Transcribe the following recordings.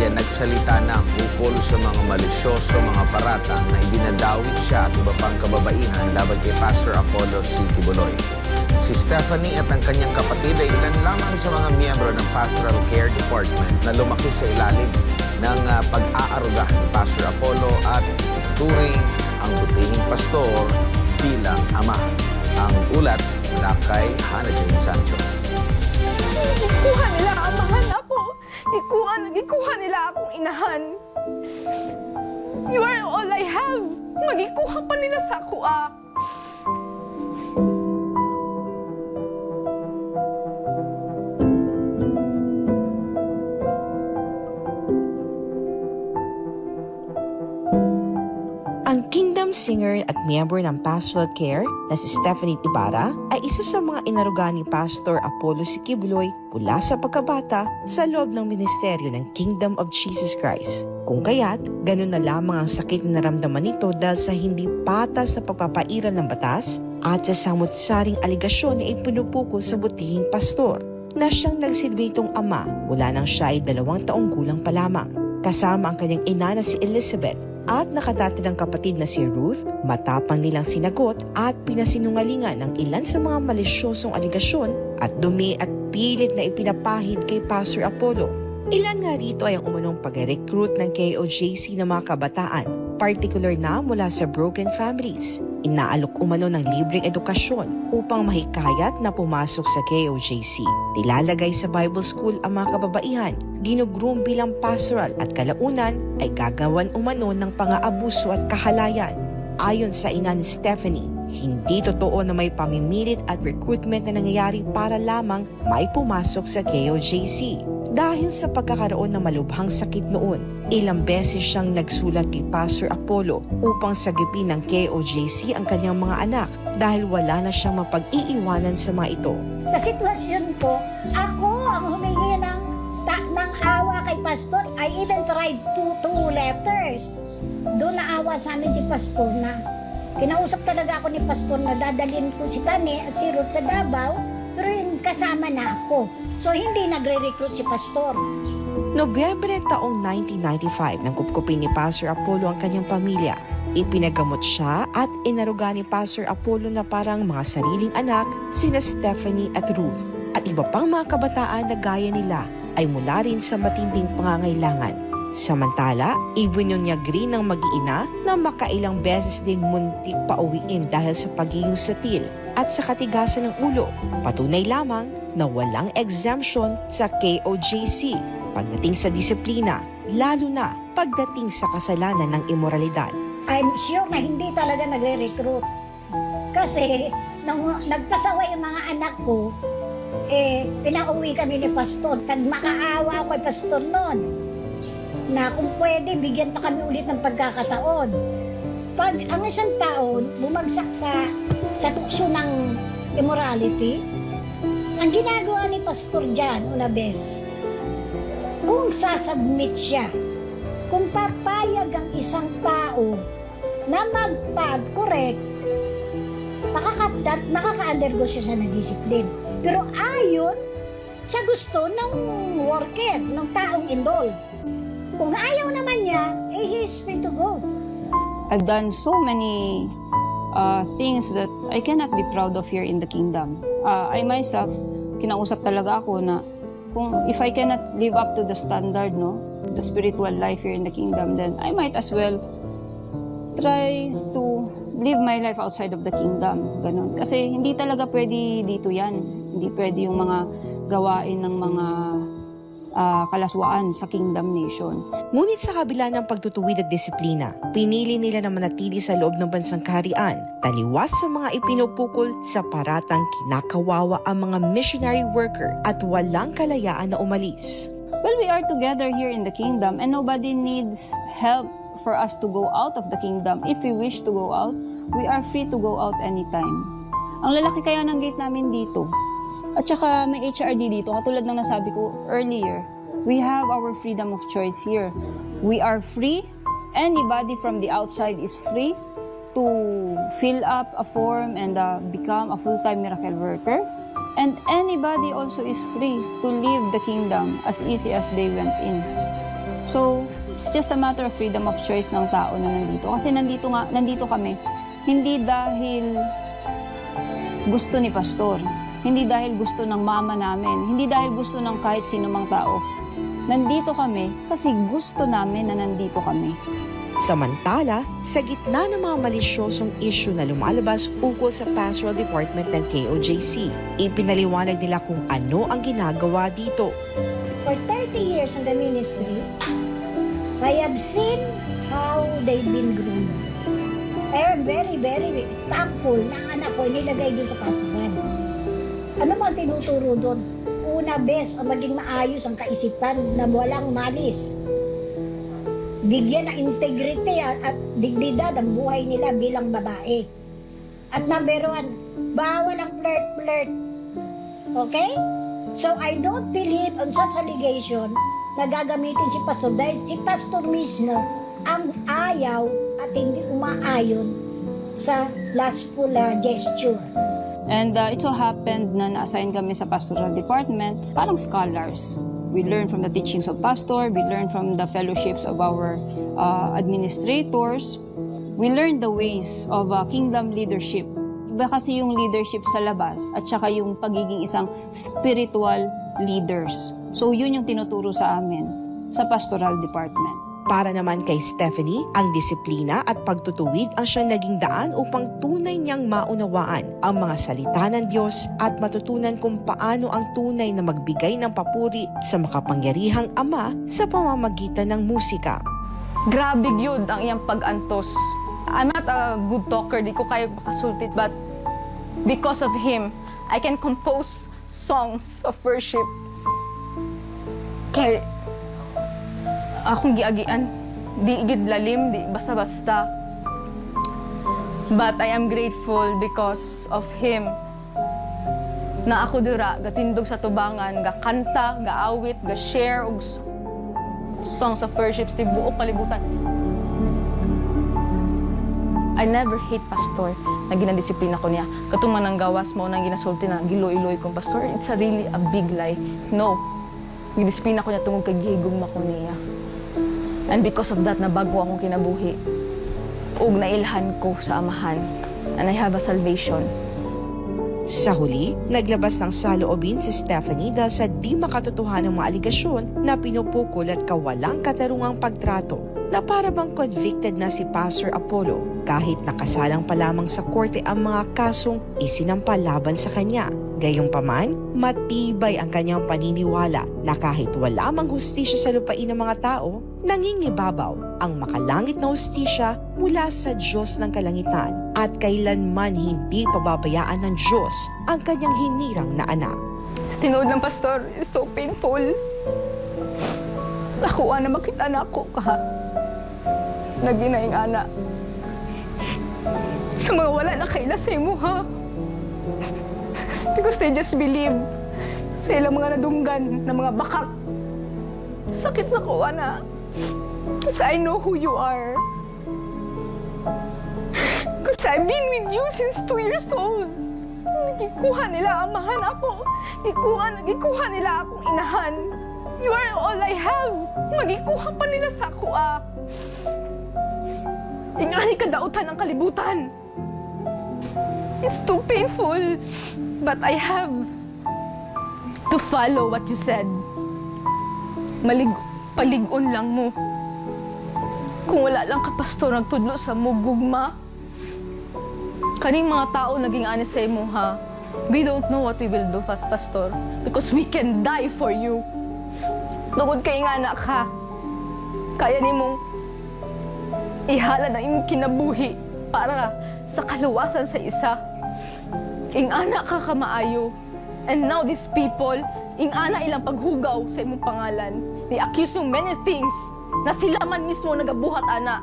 pamilya nagsalita na ukol sa mga malisyoso mga paratang na ibinadawi siya at iba pang kababaihan laban kay Pastor Apollo C. Kibuloy. Si Stephanie at ang kanyang kapatid ay ilan lamang sa mga miyembro ng Pastoral Care Department na lumaki sa ilalim ng ah, pag-aaruga ni Pastor Apollo at turing ang butihing pastor bilang ama. Ang ulat mula kay Hannah Jane Sancho. Ikuha nila ang amahan ako. Ikuha, nagikuha nila akong inahan. You are all I have. Magikuha pa nila sa ako ah. Kingdom Singer at miyembro ng Pastoral Care na si Stephanie Ibarra ay isa sa mga inaruga ni Pastor Apollo Sikibuloy mula sa pagkabata sa loob ng ministeryo ng Kingdom of Jesus Christ. Kung kaya't, ganun na lamang ang sakit na naramdaman nito dahil sa hindi patas na pagpapairal ng batas at sa samot-saring aligasyon na ipinupukol sa butihing pastor na siyang nagsilbitong ama mula nang siya ay dalawang taong gulang pa lamang. Kasama ang kanyang ina na si Elizabeth at nakadati ng kapatid na si Ruth, matapang nilang sinagot at pinasinungalingan ng ilan sa mga malisyosong aligasyon at dumi at pilit na ipinapahid kay Pastor Apollo. Ilan nga rito ay ang umunong pag-recruit ng KOJC ng mga kabataan, particular na mula sa broken families. Inaalok umano ng libreng edukasyon upang mahikayat na pumasok sa KOJC. Nilalagay sa Bible School ang mga kababaihan, ginugroom bilang pastoral at kalaunan ay gagawan umano ng pang-aabuso at kahalayan. Ayon sa ina ni Stephanie, hindi totoo na may pamimilit at recruitment na nangyayari para lamang may pumasok sa KOJC. Dahil sa pagkakaroon ng malubhang sakit noon, ilang beses siyang nagsulat kay Pastor Apollo upang sagipin ng KOJC ang kanyang mga anak dahil wala na siyang mapag-iiwanan sa mga ito. Sa sitwasyon ko, ako ang humingi ng, ta- ng awa kay Pastor. I even tried two, two letters. Doon naawa sa amin si Pastor na kinausap talaga ako ni Pastor na dadalhin ko si Tani at si Ruth sa Davao pero yun kasama na ako. So hindi nagre-recruit si Pastor. Nobyembre taong 1995 nang kupkupin ni Pastor Apollo ang kanyang pamilya. Ipinagamot siya at inaruga ni Pastor Apollo na parang mga sariling anak sina Stephanie at Ruth. At iba pang mga kabataan na gaya nila ay mula rin sa matinding pangangailangan. Samantala, ibinunyagri ng mag-iina na makailang beses din muntik pauwiin dahil sa pagiging sutil at sa katigasan ng ulo. Patunay lamang na walang exemption sa KOJC pagdating sa disiplina, lalo na pagdating sa kasalanan ng imoralidad. I'm sure na hindi talaga nagre-recruit. Kasi nung nagpasawa yung mga anak ko, eh, pinauwi kami ni Pastor. Nagmakaawa ako kay Pastor noon na kung pwede, bigyan pa kami ulit ng pagkakataon. Pag ang isang taon bumagsak sa, sa tukso ng immorality, ang ginagawa ni Pastor John una bes, kung sasubmit siya, kung papayag ang isang tao na magpag-correct, makaka, makaka-undergo siya sa na-discipline. Pero ayon sa gusto ng worker, ng taong involved. Kung ayaw naman niya, eh, he is free to go. I've done so many uh, things that I cannot be proud of here in the kingdom. Uh, I myself, kinausap talaga ako na kung if I cannot live up to the standard, no, the spiritual life here in the kingdom, then I might as well try to live my life outside of the kingdom. Ganon. Kasi hindi talaga pwede dito yan. Hindi pwede yung mga gawain ng mga ah, kalaswaan sa kingdom nation. Ngunit sa kabila ng pagtutuwid at disiplina, pinili nila na manatili sa loob ng bansang kaharian, taliwas sa mga ipinupukol sa paratang kinakawawa ang mga missionary worker at walang kalayaan na umalis. Well, we are together here in the kingdom and nobody needs help for us to go out of the kingdom. If we wish to go out, we are free to go out anytime. Ang lalaki kaya ng gate namin dito. At saka may HRD dito, katulad ng nasabi ko earlier, we have our freedom of choice here. We are free. Anybody from the outside is free to fill up a form and uh, become a full-time miracle worker. And anybody also is free to leave the kingdom as easy as they went in. So, it's just a matter of freedom of choice ng tao na nandito. Kasi nandito nga, nandito kami, hindi dahil gusto ni pastor, hindi dahil gusto ng mama namin, hindi dahil gusto ng kahit sino mang tao. Nandito kami kasi gusto namin na nandito kami. Samantala, sa gitna ng mga malisyosong issue na lumalabas ukol sa pastoral department ng KOJC, ipinaliwanag nila kung ano ang ginagawa dito. For 30 years in the ministry, I have seen how they've been growing. I am very, very thankful na anak ko nilagay doon sa pastoral. Ano man tinuturo doon? Una, best, ang maging maayos ang kaisipan na walang malis. Bigyan ng integrity at, at dignidad ang buhay nila bilang babae. At number one, bawal ang flirt-flirt. Okay? So I don't believe on such allegation na gagamitin si pastor dahil si pastor mismo ang ayaw at hindi umaayon sa lustful uh, gesture. And uh, it so happened na na-assign kami sa pastoral department, parang scholars. We learn from the teachings of pastor, we learn from the fellowships of our uh, administrators, we learn the ways of uh, kingdom leadership. Iba kasi yung leadership sa labas at saka yung pagiging isang spiritual leaders. So yun yung tinuturo sa amin sa pastoral department. Para naman kay Stephanie, ang disiplina at pagtutuwid ang siyang naging daan upang tunay niyang maunawaan ang mga salita ng Diyos at matutunan kung paano ang tunay na magbigay ng papuri sa makapangyarihang Ama sa pamamagitan ng musika. Grabe yun ang iyang pag-antos. I'm not a good talker, di ko kayo makasultit, but because of him, I can compose songs of worship. Kay akong giagian, di gid lalim, di basta-basta. But I am grateful because of him na ako dira gatindog sa tubangan, ga kanta, ga awit, ga share og songs of worship sa buok kalibutan. I never hate pastor na ginadisiplina ko niya. Katong manang gawas mo nang ginasulti na giloy-loy kong pastor, it's a really a big lie. No. Gidisiplina ko niya tungod kay gihigugma ko niya. And because of that, nabago akong kinabuhi. Ug nailhan ko sa amahan. And I have a salvation. Sa huli, naglabas ng saloobin si Stephanie dahil sa di makatotohanang mga aligasyon na pinupukol at kawalang katarungang pagtrato na para bang convicted na si Pastor Apollo kahit nakasalang pa lamang sa korte ang mga kasong isinampa laban sa kanya. Gayunpaman, matibay ang kanyang paniniwala na kahit wala mang hustisya sa lupain ng mga tao, nangingibabaw ang makalangit na hustisya mula sa Diyos ng kalangitan at kailanman hindi pababayaan ng Diyos ang kanyang hinirang na anak. Sa tinood ng pastor, is so painful. Ako na makita na ako ka. Naginaing ana. Sa mga wala na kaila sa imo ha. Because they just believe sa ilang mga nadunggan na mga bakak. Sakit sa kuha na. Because I know who you are. Because I've been with you since two years old. Nagikuha nila amahan ako. Nagikuha, nagikuha nila akong inahan. You are all I have. Magikuha pa nila sa ako ah. Ingani kadautan ang kalibutan. It's too painful. But I have to follow what you said. Malig paligon lang mo. Kung wala lang ka pastor nagtudlo sa mugugma, kaning mga tao naging honest sa imo ha. We don't know what we will do fast pastor because we can die for you. Tungod kay nga anak ka, kaya nimong ihala na imong kinabuhi para sa kaluwasan sa isa. Ing anak ka kamaayo. And now these people, ing ana ilang paghugaw sa imong pangalan. They accuse you many things na sila man mismo nagabuhat ana.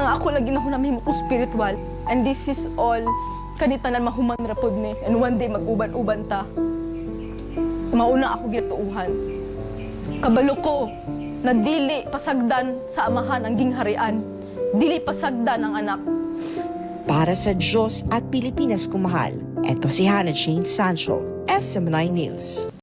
Ang ako lagi na hunamim ko spiritual. And this is all kanitanan mahuman rapod ni. And one day mag-uban-uban ta. Mauna ako gituuhan. Kabalo ko na dili pasagdan sa amahan ang gingharian. Dili pasagdan ang anak. Para sa Diyos at Pilipinas kumahal, eto si Hannah Jane Sancho, SM9 News.